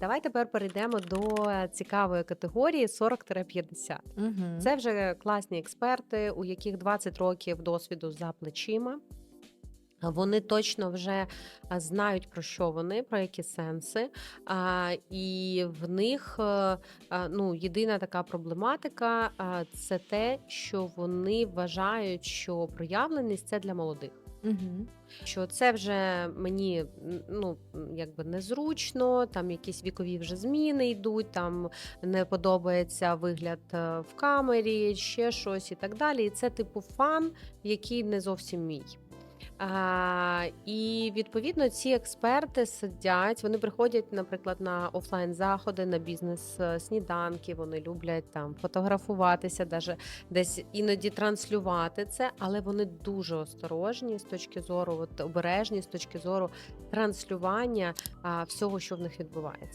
Давай тепер перейдемо до цікавої категорії 40-50. Угу. Це вже класні експерти, у яких 20 років досвіду за плечима. Вони точно вже знають про що вони, про які сенси. І в них е, ну, єдина така проблематика це те, що вони вважають, що проявленість це для молодих. Угу. Що це вже мені ну якби незручно, там якісь вікові вже зміни йдуть, там не подобається вигляд е, в камері, ще щось і так далі. І це типу фан, який не зовсім мій. І відповідно ці експерти сидять, вони приходять, наприклад, на офлайн заходи, на бізнес е, сніданки. Вони люблять там фотографуватися, даже десь іноді транслювати це, але вони дуже осторожні з точки зору, от, обережні з точки зору транслювання всього, що в них відбувається.